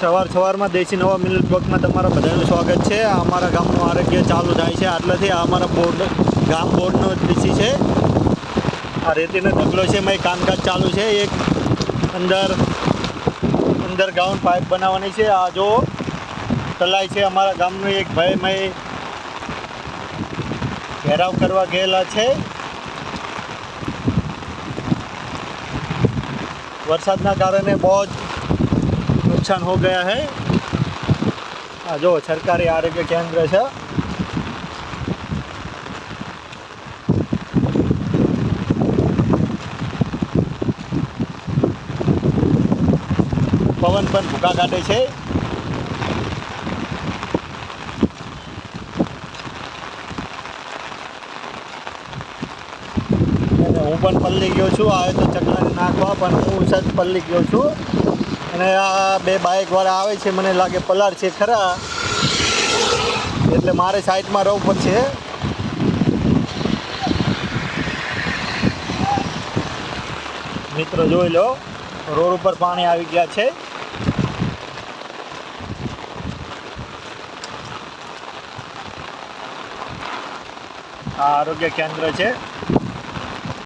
સવાર સવારમાં દેશી નવા મિલત બ્લોકમાં તમારા બધાનું સ્વાગત છે. અમારા ગામનું આરોગ્ય ચાલુ થાય છે. આટલેથી અમારા બોર્ડ, ગામ બોર્ડનો ડીસી છે. આ રેતીનો ઢગલો છે. એમાં કામકાજ ચાલુ છે. એક અંદર અંદર ગ્રાઉન્ડ પાઇપ બનાવવાની છે. આ જો તલાય છે અમારા ગામનું. એક ભાઈ મેં ઘેરાવ કરવા ગયેલા છે. વરસાદના કારણે બહુ જ નુકસાન હો ગયા है આ જો, સરકારી આરોગ્ય કેન્દ્ર છે. પવન પણ ભૂકા કાઢે છે. હું પણ પલ્લી ગયો છું. આવે તો ચકલાને નાખવા, પણ હું સજ પલ્લી ગયો છું. અને આ બે બાઇકવાળા આવે છે, મને લાગે પલાર છે ખરા. એટલે મારે સાઈડમાં રહેવું પડશે. મિત્રો જોઈ લો, રોડ ઉપર પાણી આવી ગયા છે. આ આરોગ્ય કેન્દ્ર છે.